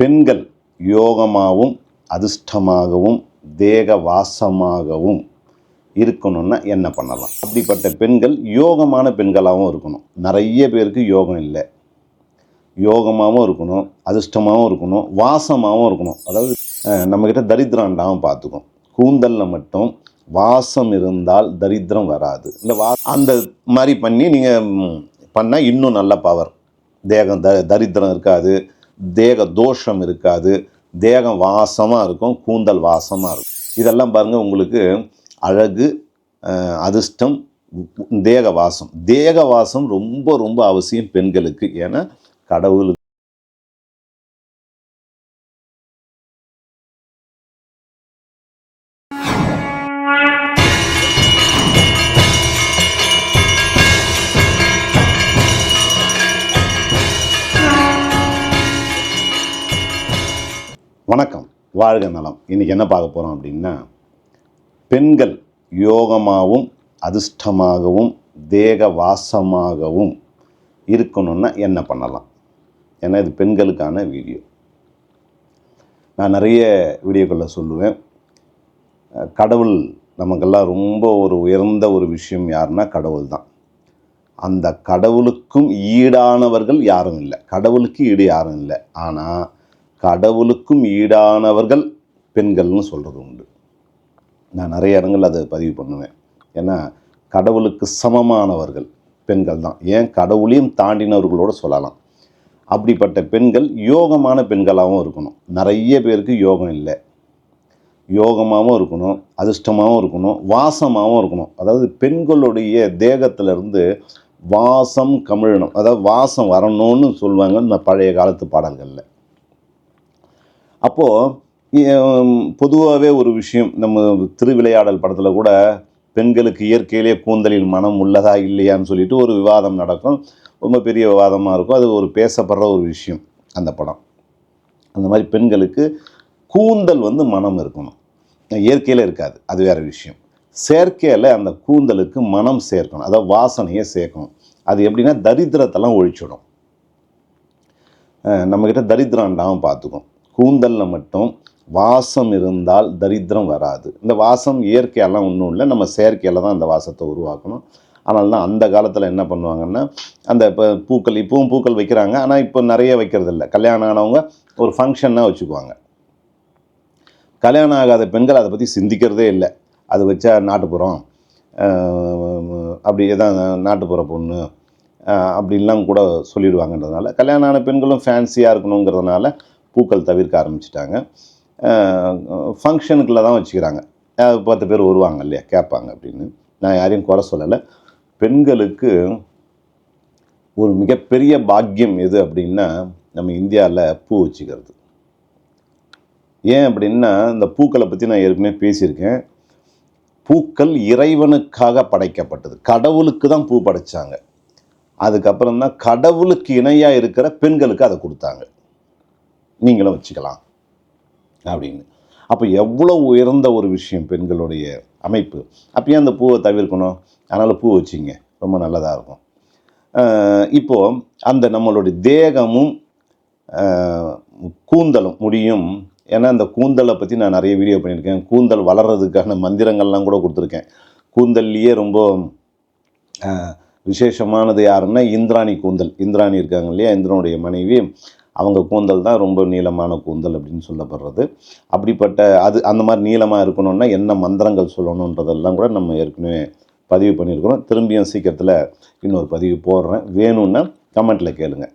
பெண்கள் யோகமாகவும் அதிர்ஷ்டமாகவும் தேக வாசமாகவும் இருக்கணும்னா என்ன பண்ணலாம்? அப்படிப்பட்ட பெண்கள் யோகமான பெண்களாகவும் இருக்கணும். நிறைய பேருக்கு யோகம் இல்லை. யோகமாகவும் இருக்கணும் அதிர்ஷ்டமாகவும் இருக்கணும் வாசமாகவும் இருக்கணும். அதாவது நம்மக்கிட்ட தரித்திரம் இல்லாமல் பார்த்துக்கும் கூந்தலில் மட்டும் வாசம் இருந்தால் தரித்திரம் வராது. இல்லை வா அந்த மாதிரி பண்ணி நீங்கள் பண்ணால் இன்னும் நல்ல பவர் தேகம் த தரித்திரம் இருக்காது. தேக தோஷம் இருக்காது. தேகம் வாசமாக இருக்கும் கூந்தல் வாசமாக இருக்கும். இதெல்லாம் பாருங்கள் உங்களுக்கு அழகு அதிர்ஷ்டம் தேக வாசம். தேக வாசம் ரொம்ப ரொம்ப அவசியம் பெண்களுக்கு. ஏன்னா கடவுள் வணக்கம். வாழ்க நலம். இன்றைக்கி என்ன பார்க்க போகிறோம் அப்படின்னா பெண்கள் யோகமாகவும் அதிர்ஷ்டமாகவும் தேக வாசமாகவும் இருக்கணும்னா என்ன பண்ணலாம்? ஏன்னா இது பெண்களுக்கான வீடியோ. நான் நிறைய வீடியோக்களில் சொல்லுவேன். கடவுள் நமக்கெல்லாம் ரொம்ப ஒரு உயர்ந்த ஒரு விஷயம் யாருன்னா கடவுள் தான். அந்த கடவுளுக்கும் ஈடானவர்கள் யாரும் இல்லை. கடவுளுக்கு ஈடு யாரும் இல்லை. ஆனால் கடவுளுக்கும் ஈடானவர்கள் பெண்கள்னு சொல்கிறது உண்டு. நான் நிறைய இடங்கள் அதை பதிவு பண்ணுவேன். ஏன்னா கடவுளுக்கு சமமானவர்கள் பெண்கள் தான். ஏன்? கடவுளையும் தாண்டினவர்களோடு சொல்லலாம். அப்படிப்பட்ட பெண்கள் யோகமான பெண்களாகவும் இருக்கணும். நிறைய பேருக்கு யோகம் இல்லை. யோகமாகவும் இருக்கணும் அதிர்ஷ்டமாகவும் இருக்கணும் வாசமாகவும் இருக்கணும். அதாவது பெண்களுடைய தேகத்திலிருந்து வாசம் கமிழணும். அதாவது வாசம் வரணும்னு சொல்லுவாங்க இந்த பழைய காலத்து பாடல்களில். அப்போது பொதுவாகவே ஒரு விஷயம் நம்ம திருவிளையாடல் படத்தில் கூட பெண்களுக்கு இயற்கையிலே கூந்தலில் மனம் உள்ளதா இல்லையான்னு சொல்லிட்டு ஒரு விவாதம் நடக்கும். ரொம்ப பெரிய விவாதமாக இருக்கும். அது ஒரு பேசப்படுற ஒரு விஷயம் அந்த படம். அந்த மாதிரி பெண்களுக்கு கூந்தல் வந்து மனம் இருக்கணும். இயற்கையில் இருக்காது. அது வேறு விஷயம். செயற்கையில் அந்த கூந்தலுக்கு மனம் சேர்க்கணும். அதாவது வாசனையை சேர்க்கணும். அது எப்படின்னா தரித்திரத்தெல்லாம் ஒழிச்சிடும். நம்மக்கிட்ட தரித்திரம் இல்லாமல் பார்த்துக்கும் கூந்தலில் மட்டும் வாசம் இருந்தால் தரித்திரம் வராது. இந்த வாசம் இயற்கையெல்லாம் ஒன்றும் இல்லை. நம்ம செயற்கையில் தான் அந்த வாசத்தை உருவாக்கணும். அதனால தான் அந்த காலத்தில் என்ன பண்ணுவாங்கன்னா அந்த இப்போ பூக்கள் இப்போவும் பூக்கள் வைக்கிறாங்க. ஆனால் இப்போ நிறைய வைக்கிறது இல்லை. கல்யாணம் ஆனவங்க ஒரு ஃபங்க்ஷன்னாக வச்சுக்குவாங்க. கல்யாணம் ஆகாத பெண்கள் அதை பற்றி சிந்திக்கிறதே இல்லை. அது வச்சா நாட்டுப்புறம் அப்படி தான் நாட்டுப்புற பொண்ணு அப்படின்லாம் கூட சொல்லிடுவாங்கன்றதுனால கல்யாணம் ஆன பெண்களும் ஃபேன்சியாக இருக்கணுங்கிறதுனால பூக்கள் தவிர்க்க ஆரம்பிச்சிட்டாங்க. ஃபங்க்ஷனுக்குள்ள தான் வச்சுக்கிறாங்க. பத்து பேர் வருவாங்க இல்லையா கேட்பாங்க அப்படின்னு. நான் யாரையும் குறை சொல்லலை. பெண்களுக்கு ஒரு மிகப்பெரிய பாக்கியம் எது அப்படின்னா நம்ம இந்தியாவில் பூ வச்சுக்கிறது. ஏன் அப்படின்னா இந்த பூக்களை பற்றி நான் ஏற்கனவே பேசியிருக்கேன். பூக்கள் இறைவனுக்காக படைக்கப்பட்டது. கடவுளுக்கு தான் பூ படைச்சாங்க. அதுக்கப்புறம் தான் கடவுளுக்கு இணையாக இருக்கிற பெண்களுக்கு அதை கொடுத்தாங்க. நீங்களும் வச்சுக்கலாம் அப்படின்னு. அப்போ எவ்வளோ உயர்ந்த ஒரு விஷயம் பெண்களுடைய அமைப்பு? அப்போ ஏன் அந்த பூவை தவிர்க்கணும்? அதனால் பூ வச்சிங்க. ரொம்ப நல்லதாக இருக்கும். இப்போது அந்த நம்மளுடைய தேகமும் கூந்தலும் முடியும். ஏன்னா அந்த கூந்தலை பற்றி நான் நிறைய வீடியோ பண்ணியிருக்கேன். கூந்தல் வளர்கிறதுக்கான மந்திரங்கள்லாம் கூட கொடுத்துருக்கேன். கூந்தல்லையே ரொம்ப விசேஷமானது யாருன்னா இந்திராணி கூந்தல். இந்திராணி இருக்காங்க இல்லையா? இந்திரனுடைய மனைவி. அவங்க கூந்தல் தான் ரொம்ப நீளமான கூந்தல் அப்படின்னு சொல்லப்படுறது. அப்படிப்பட்ட அது அந்த மாதிரி நீளமாக இருக்கணும்னா என்ன மந்திரங்கள் சொல்லணுன்றதெல்லாம் கூட நம்ம ஏற்கனவே பதிவு பண்ணியிருக்கிறோம். திரும்பியும் சீக்கிரத்தில் இன்னொரு பதிவு போடுறேன். வேணும்னா கமெண்ட்டில் கேளுங்க.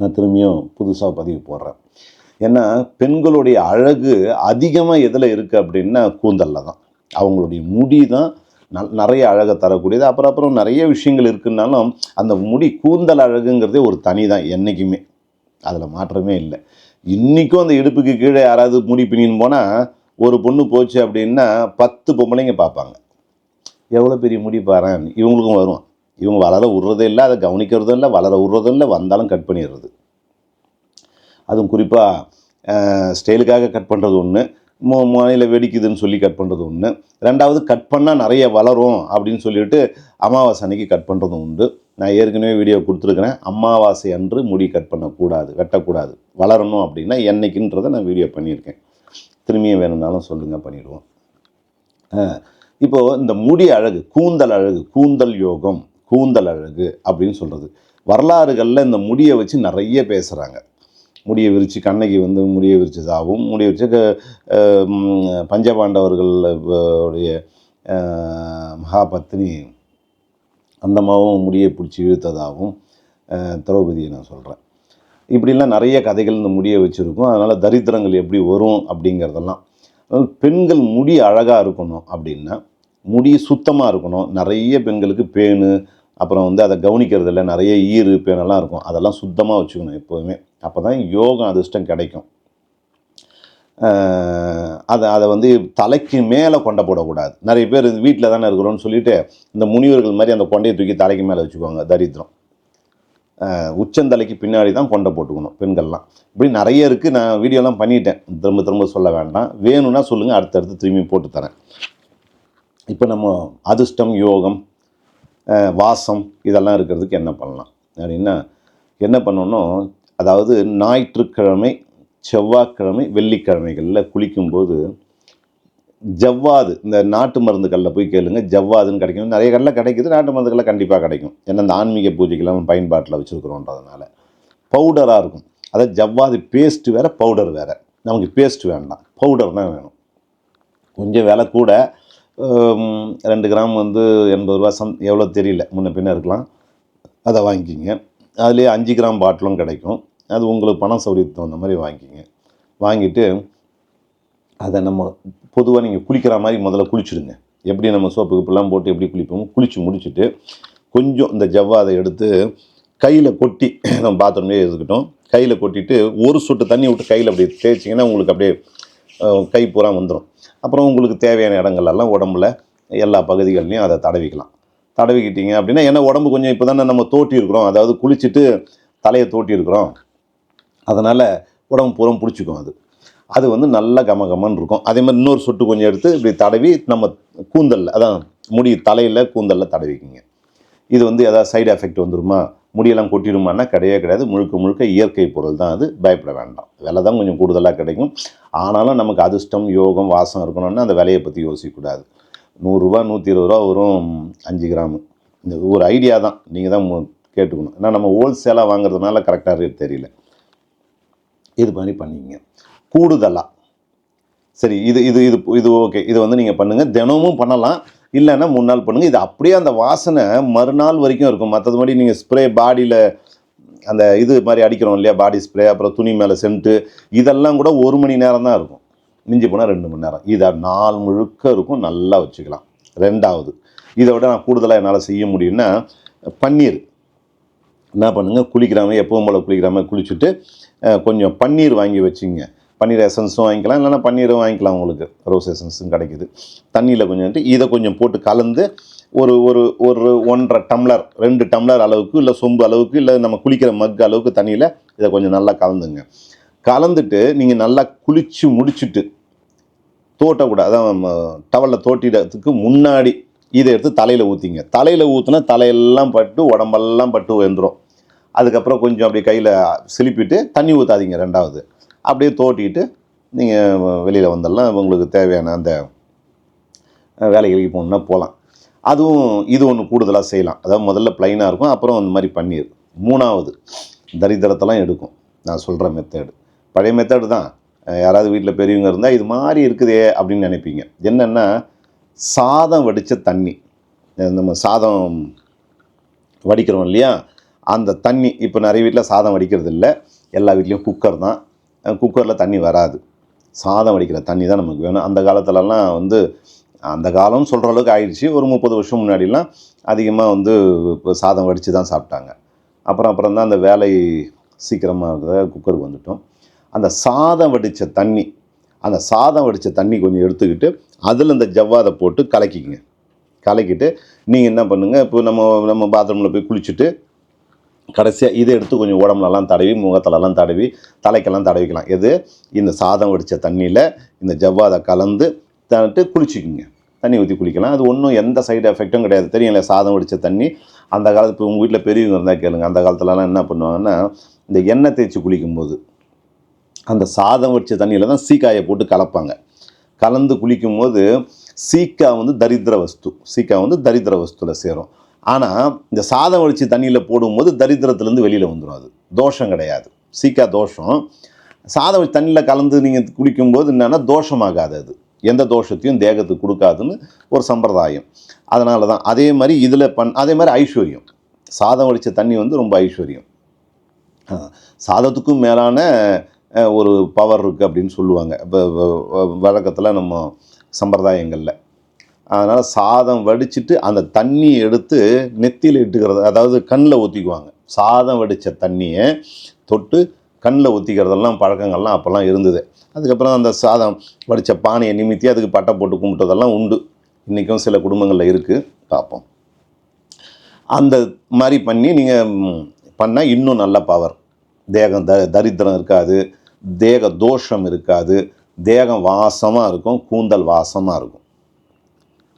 நான் திரும்பியும் புதுசாக பதிவு போடுறேன். ஏன்னா பெண்களுடைய அழகு அதிகமாக எதில் இருக்குது அப்படின்னா கூந்தலில் தான். அவங்களுடைய முடி தான் நல் நிறைய அழகை தரக்கூடியது. அப்புறம் அப்புறம் நிறைய விஷயங்கள் இருக்குன்னாலும் அந்த முடி கூந்தல் அழகுங்கிறதே ஒரு தனி தான் என்றைக்குமே அதில் மாற்றமே இல்லை. இன்றைக்கும் அந்த இடுப்புக்கு கீழே யாராவது முடி பின்னின்னு போனால் ஒரு பொண்ணு போச்சு அப்படின்னா பத்து பொம்பளைங்க பார்ப்பாங்க. எவ்வளோ பெரிய முடி பாறேன்? இவங்களுக்கும் வரும். இவங்க வளர விட்றதே இல்லை அதை கவனிக்கிறதும் இல்லை வளர விட்றதும் இல்லை வந்தாலும் கட் பண்ணிடுறது. அதுவும் குறிப்பாக ஸ்டைலுக்காக கட் பண்ணுறது ஒன்று மு மாநில வெடிக்குதுன்னு சொல்லி கட் பண்ணுறது ஒன்று ரெண்டாவது கட் பண்ணால் நிறைய வளரும் அப்படின்னு சொல்லிட்டு அமாவாசை அன்னைக்கு கட் பண்ணுறதும் உண்டு. நான் ஏற்கனவே வீடியோ கொடுத்துருக்குறேன். அமாவாசை அன்று முடி கட் பண்ணக்கூடாது வெட்டக்கூடாது. வளரணும் அப்படின்னா என்னைக்குன்றதை நான் வீடியோ பண்ணியிருக்கேன். திரும்பியும் வேணும்னாலும் சொல்லுங்கள் பண்ணிடுவோம். இப்போது இந்த முடி அழகு கூந்தல் அழகு கூந்தல் யோகம் கூந்தல் அழகு அப்படின்னு சொல்கிறது வரலாறுகளில் இந்த முடியை வச்சு நிறைய பேசுகிறாங்க முடியை விரித்து கண்ணகி வந்து முடியை விரிச்சதாகவும் முடியை விரிச்சு க- உடைய மகாபத்னி அந்தமாவும் முடியை பிடிச்சி இழுத்ததாகவும் திரௌபதியை நான் சொல்கிறேன் இப்படிலாம் நிறைய கதைகள் இந்த முடியை வச்சுருக்கோம். அதனால் தரித்திரங்கள் எப்படி வரும் அப்படிங்கிறதெல்லாம். அதனால் பெண்கள் முடி அழகாக இருக்கணும் அப்படின்னா முடி சுத்தமாக இருக்கணும். நிறைய பெண்களுக்கு பேனு அப்புறம் வந்து அதை கவனிக்கிறதில்ல. நிறைய ஈறு பேனெல்லாம் இருக்கும். அதெல்லாம் சுத்தமாக வச்சுக்கணும் எப்போதுமே. அப்போ தான் யோகம் அதிர்ஷ்டம் கிடைக்கும். அதை அதை வந்து தலைக்கு மேலே கொண்டை போடக்கூடாது. நிறைய பேர் வீட்டில் தானே இருக்கிறோன்னு சொல்லிட்டு இந்த முனிவர்கள் மாதிரி அந்த கொண்டையை தூக்கி தலைக்கு மேலே வச்சுக்குவாங்க தரித்திரம். உச்சந்தலைக்கு பின்னாடி தான் கொண்டை போட்டுக்கணும் பெண்கள்லாம். இப்படி நிறைய இருக்குது நான் வீடியோலாம் பண்ணிட்டேன். திரும்ப திரும்ப சொல்ல வேண்டாம். வேணும்னா சொல்லுங்கள் அடுத்தடுத்து திரும்பி போட்டு தரேன். இப்போ நம்ம அதிர்ஷ்டம் யோகம் வாசம் இதெல்லாம் இருக்கிறதுக்கு என்ன பண்ணலாம்? அப்படின்னா என்ன பண்ணணும் அதாவது ஞாயிற்றுக்கிழமை செவ்வாய்க்கிழமை வெள்ளிக்கிழமைகளில் குளிக்கும்போது ஜவ்வாது இந்த நாட்டு மருந்துகளில் போய் கேளுங்க ஜவ்வாதுன்னு கிடைக்கும். நிறைய கடையில் கிடைக்குது நாட்டு மருந்துகளில் கண்டிப்பாக கிடைக்கும். ஏன்னா இந்த ஆன்மீக பூஜைக்கெல்லாம் பயன்பாட்டில் வச்சுருக்குறோன்றதுனால. பவுடராக இருக்கும். அதாவது ஜவ்வாது பேஸ்ட்டு வேறு பவுடர் வேறு. நமக்கு பேஸ்ட் வேண்டாம். பவுடர் தான் வேணும். கொஞ்சம் விலை கூட ரெண்டு கிராம் வந்து எண்பது ரூபா சம் எவ்வளோ தெரியல. முன்ன பின்ன இருக்கலாம். அதை வாங்கிக்கிங்க. அதுலேயே அஞ்சு கிராம் பாட்டிலும் கிடைக்கும். அது உங்களுக்கு பணம் சௌகரியத்துக்கு தகுந்த மாதிரி வாங்கிக்கிங்க. வாங்கிட்டு அதை நம்ம பொதுவாக நீங்கள் குளிக்கிற மாதிரி முதல்ல குளிச்சுடுங்க. எப்படி நம்ம சோப்பு கிப்பெல்லாம் போட்டு எப்படி குளிப்போமோ குளித்து முடிச்சுட்டு கொஞ்சம் இந்த ஜவ்வாதை எடுத்து கையில் கொட்டி நம்ம பாத்ரூம்லேயே இருக்கட்டும் கையில் கொட்டிட்டு ஒரு சொட்டு தண்ணி விட்டு கையில் அப்படி தேய்ச்சிங்கன்னா உங்களுக்கு அப்படியே கை பூரா வந்துடும் அப்புறம் உங்களுக்கு தேவையான இடங்கள்லாம் உடம்புல எல்லா பகுதிகள்லையும் அதை தடவிக்கலாம். தடவிக்கிட்டீங்க அப்படின்னா ஏன்னா உடம்பு கொஞ்சம் இப்போ தானே நம்ம தோட்டி இருக்கிறோம். அதாவது குளிச்சுட்டு தலையை தோட்டி இருக்கிறோம். அதனால் உடம்பு பூரம் பிடிச்சிக்கும் அது. அது வந்து நல்ல கம கமன்னு இருக்கும். அதே மாதிரி இன்னொரு சொட்டு கொஞ்சம் எடுத்து இப்படி தடவி நம்ம கூந்தலில் அதான் முடி தலையில் கூந்தலில் தடவிக்கிங்க இது வந்து எதாவது சைடு எஃபெக்ட் வந்துருமா? முடியெல்லாம் கொட்டிடுமானா கிடையவே கிடையாது. முழுக்க முழுக்க இயற்கை பொருள் தான் அது. பயப்பட வேண்டாம். விலை தான் கொஞ்சம் கூடுதலாக கிடைக்கும். ஆனாலும் நமக்கு அதிர்ஷ்டம் யோகம் வாசம் இருக்கணும்னா அந்த விலையை பற்றி யோசிக்கக்கூடாது. நூறுரூவா நூற்றி இருபது ரூபா வரும் அஞ்சு கிராமு. இந்த ஒரு ஐடியா தான். நீங்கள் தான் கேட்டுக்கணும். ஏன்னா நம்ம ஹோல்சேலாக வாங்குறதுனால கரெக்டாக ரேட் தெரியல. இது மாதிரி பண்ணிக்கங்க கூடுதலாக சரி இது இது இது இது ஓகே. இது வந்து நீங்கள் பண்ணுங்கள் தினமும் பண்ணலாம். இல்லைன்னா மூணு நாள் பண்ணுங்கள் இது அப்படியே அந்த வாசனை மறுநாள் வரைக்கும் இருக்கும். மற்றது மாதிரி நீங்கள் ஸ்ப்ரே பாடியில் அந்த இது மாதிரி அடிக்கிறோம் இல்லையா? பாடி ஸ்ப்ரே அப்புறம் துணி மேலே சென்ட்டு. இதெல்லாம் கூட ஒரு மணி நேரம் தான் இருக்கும். மிஞ்சி போனால் ரெண்டு மணி நேரம். இதை நாள் முழுக்க இருக்கும். நல்லா வச்சுக்கலாம். ரெண்டாவது. இதை விட நான் கூடுதலாக என்னால் செய்ய முடியும்னா பன்னீர். என்ன பண்ணுங்க? குளிக்கிறாமல் எப்பவும் போல் குளிக்கிறாமல் குளிச்சுட்டு கொஞ்சம் பன்னீர் வாங்கி வச்சுங்க. பன்னீர் எசன்ஸும் வாங்கிக்கலாம். இல்லைன்னா பன்னீரும் வாங்கிக்கலாம் உங்களுக்கு. ரோஸ் எசன்ஸும் கிடைக்குது. தண்ணியில் கொஞ்சம் இதை கொஞ்சம் போட்டு கலந்து ஒரு ஒரு ஒரு ஒன்றரை டம்ளர் ரெண்டு டம்ளர் அளவுக்கு இல்லை சொம்பு அளவுக்கு இல்லை நம்ம குளிக்கிற மக் அளவுக்கு தண்ணியில் இதை கொஞ்சம் நல்லா கலந்துங்க. கலந்துட்டு நீங்கள் நல்லா குளித்து முடிச்சுட்டு தோட்டக்கூடாது அதான் டவலில் தோட்டிடத்துக்கு முன்னாடி இதை எடுத்து தலையில் ஊற்றிங்க தலையில் ஊற்றினா தலையெல்லாம் பட்டு உடம்பெல்லாம் பட்டு வந்துடும் அதுக்கப்புறம் கொஞ்சம் அப்படியே கையில் சிலிப்பிட்டு தண்ணி ஊற்றாதீங்க ரெண்டாவது. அப்படியே தோட்டிட்டு நீங்கள் வெளியில் வந்துடலாம் உங்களுக்கு தேவையான அந்த வேலைகளுக்கு போகணுன்னா போகலாம் அதுவும் இது ஒன்று கூடுதலாக செய்யலாம். அதாவது முதல்ல ப்ளைனாக இருக்கும் அப்புறம் அந்த மாதிரி பன்னீர் மூணாவது தரித்திரத்தெல்லாம் எடுக்கும். நான் சொல்கிற மெத்தேடு பழைய மெத்தேடு தான். யாராவது வீட்டில் பெரியவங்க இருந்தால் இது மாதிரி இருக்குதே அப்படின்னு நினைப்பீங்க. என்னென்னா சாதம் வடித்த தண்ணி. நம்ம சாதம் வடிக்கிறோம் இல்லையா? அந்த தண்ணி இப்போ நிறைய வீட்டில் சாதம் வடிக்கிறது இல்லை எல்லா வீட்லேயும் குக்கர் தான். குக்கரில் தண்ணி வராது. சாதம் வடிக்கிற தண்ணி தான் நமக்கு வேணும். அந்த காலத்துலலாம் வந்து அந்த காலம்னு சொல்கிற அளவுக்கு ஆயிடுச்சு. ஒரு முப்பது வருஷம் முன்னாடிலாம் அதிகமாக வந்து இப்போ சாதம் வடித்து தான் சாப்பிட்டாங்க. அப்புறம் அப்புறம் தான் அந்த வேலை சீக்கிரமாக இருக்கிறத குக்கருக்கு வந்துட்டோம். அந்த சாதம் வடித்த தண்ணி அந்த சாதம் வடித்த தண்ணி கொஞ்சம் எடுத்துக்கிட்டு அதில் இந்த ஜவ்வாதை போட்டு கலக்கிக்கிங்க. கலக்கிட்டு நீங்கள் என்ன பண்ணுங்கள் இப்போ நம்ம நம்ம பாத்ரூமில் போய் குளிச்சுட்டு கடைசியாக இதை எடுத்து கொஞ்சம் உடம்புலலாம் தடவி முகத்திலலாம் தடவி தலைக்கெல்லாம் தடவிக்கலாம். எது? இந்த சாதம் வடித்த தண்ணியில் இந்த ஜவ்வாதை கலந்து தட்டு குளிச்சுக்குங்க. தண்ணி ஊற்றி குளிக்கலாம். அது ஒன்றும் எந்த சைடு எஃபெக்ட்டும் கிடையாது. தெரியும்ல சாதம் வடித்த தண்ணி. அந்த காலத்து இப்போ உங்கள் வீட்டில் பெரியவங்க இருந்தால் கேளுங்க. அந்த காலத்துலலாம் என்ன பண்ணுவாங்கன்னா இந்த எண்ணெய் தேய்ச்சி குளிக்கும்போது அந்த சாதம் வடித்த தண்ணியில் தான் சீக்காயை போட்டு கலப்பாங்க. கலந்து குளிக்கும்போது சீக்கா வந்து தரித்திர வஸ்து. சீக்கா வந்து தரித்திர வஸ்துவில் சேரும். ஆனால் இந்த சாதம் வடித்து தண்ணியில் போடும்போது தரித்திரத்துலேருந்து வெளியில் வந்துடும் அது. தோஷம் கிடையாது. சீக்கா தோஷம். சாதம் வச்சு தண்ணியில் கலந்து நீங்கள் குடிக்கும்போது என்னென்னா தோஷமாகாது அது. எந்த தோஷத்தையும் தேகத்துக்கு கொடுக்காதுன்னு ஒரு சம்பிரதாயம். அதனால தான் அதே மாதிரி இதில் பண் அதே மாதிரி ஐஸ்வர்யம். சாதம் வடித்த தண்ணி வந்து ரொம்ப ஐஸ்வர்யம். சாதத்துக்கும் மேலான ஒரு பவர் இருக்குது அப்படின்னு சொல்லுவாங்க. இப்போ வழக்கத்தில் நம்ம சம்பிரதாயங்களில். அதனால் சாதம் வடிச்சிட்டு அந்த தண்ணியை எடுத்து நெத்தியில் இட்டுக்கிறது அதாவது கண்ணில் ஊற்றிக்குவாங்க சாதம் வடித்த தண்ணியை தொட்டு கண்ணில் ஊற்றிக்கிறதெல்லாம் பழக்கங்கள்லாம் அப்போல்லாம் இருந்தது. அதுக்கப்புறம் அந்த சாதம் வடித்த பானையை நிமித்தி அதுக்கு பட்டை போட்டு கும்பிட்டதெல்லாம் உண்டு. இன்றைக்கும் சில குடும்பங்களில் இருக்குது பார்ப்போம். அந்த மாதிரி பண்ணி நீங்கள் பண்ணால் இன்னும் நல்ல பவர் தேகம் த தரித்திரம் இருக்காது. தேக தோஷம் இருக்காது. தேகம் வாசமாக இருக்கும். கூந்தல் வாசமாக இருக்கும்.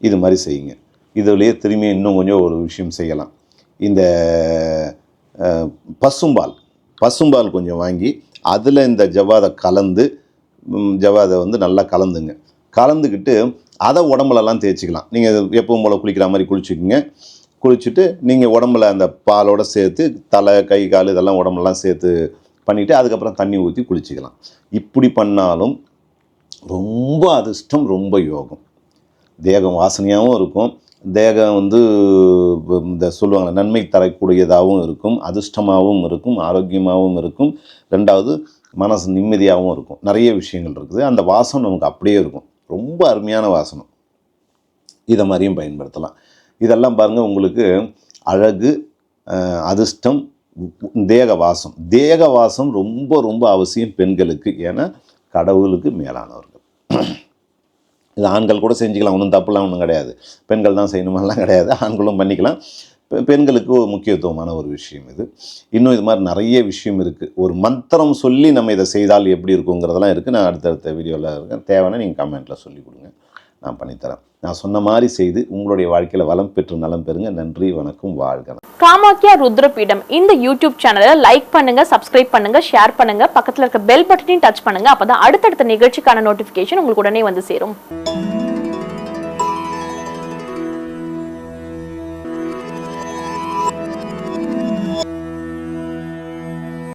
இது மாதிரி செய்யுங்க. இதுலேயே திரும்பி இன்னும் கொஞ்சம் ஒரு விஷயம் செய்யலாம். இந்த பசும்பால். பசும்பால் கொஞ்சம் வாங்கி அதில் இந்த ஜவ்வாதை கலந்து ஜவ்வாதை வந்து நல்லா கலந்துங்க. கலந்துக்கிட்டு அதை உடம்புலலாம் தேய்ச்சிக்கலாம். நீங்கள் எப்பவும் போல் குளிக்கிற மாதிரி குளிச்சுக்குங்க. குளிச்சுட்டு நீங்கள் உடம்புல அந்த பாலோடு சேர்த்து தலை கை கால் இதெல்லாம் உடம்புலாம் சேர்த்து பண்ணிவிட்டு அதுக்கப்புறம் தண்ணி ஊற்றி குளிச்சுக்கலாம். இப்படி பண்ணாலும் ரொம்ப அதிர்ஷ்டம் ரொம்ப யோகம். தேகம் வாசனையாகவும் இருக்கும். தேகம் வந்து இந்த சொல்லுவாங்க நன்மை தரக்கூடியதாகவும் இருக்கும். அதிர்ஷ்டமாகவும் இருக்கும். ஆரோக்கியமாகவும் இருக்கும். ரெண்டாவது மனசு நிம்மதியாகவும் இருக்கும். நிறைய விஷயங்கள் இருக்குது. அந்த வாசம் நமக்கு அப்படியே இருக்கும். ரொம்ப அருமையான வாசனம் இதை மாதிரியும் பயன்படுத்தலாம். இதெல்லாம் பாருங்கள் உங்களுக்கு அழகு அதிர்ஷ்டம் தேக வாசம். தேக வாசம் ரொம்ப ரொம்ப அவசியம் பெண்களுக்கு. ஏன்னா கடவுளுக்கு மேலானவர்கள். இது ஆண்கள் கூட செஞ்சுக்கலாம் ஒன்றும் தப்புலாம் ஒன்றும் கிடையாது. பெண்கள் தான் செய்யணுமெல்லாம் கிடையாது. ஆண்களும் பண்ணிக்கலாம். பெண்களுக்கு ஒரு முக்கியத்துவமான ஒரு விஷயம் இது. இன்னும் இது மாதிரி நிறைய விஷயம் இருக்குது ஒரு மந்திரம் சொல்லி நம்ம இதை செய்தால் எப்படி இருக்குங்கிறதெல்லாம் இருக்குது நான் அடுத்தடுத்த வீடியோவில் இருக்கேன். தேவைன்னா நீங்கள் கமெண்ட்டில் சொல்லி கொடுங்க. நான் பண்ணித்தரேன். நான் சொன்ன மாதிரி செய்து உங்களுடைய வாழ்க்கையில் வளம் பெற்று நலம் பெறுங்க. நன்றி வணக்கம் வாழ்க காமாக்கியா ருத்ரபீடம். இந்த யூடியூப் சேனலை லைக் பண்ணுங்க சப்ஸ்கிரைப் பண்ணுங்க ஷேர் பண்ணுங்க. பக்கத்துல இருக்க பெல் பட்டனையும் டச் பண்ணுங்க. அப்பதான் அடுத்தடுத்த நிகழ்ச்சிக்கான நோட்டிபிகேஷன் உங்களுக்கு உடனே வந்து சேரும்.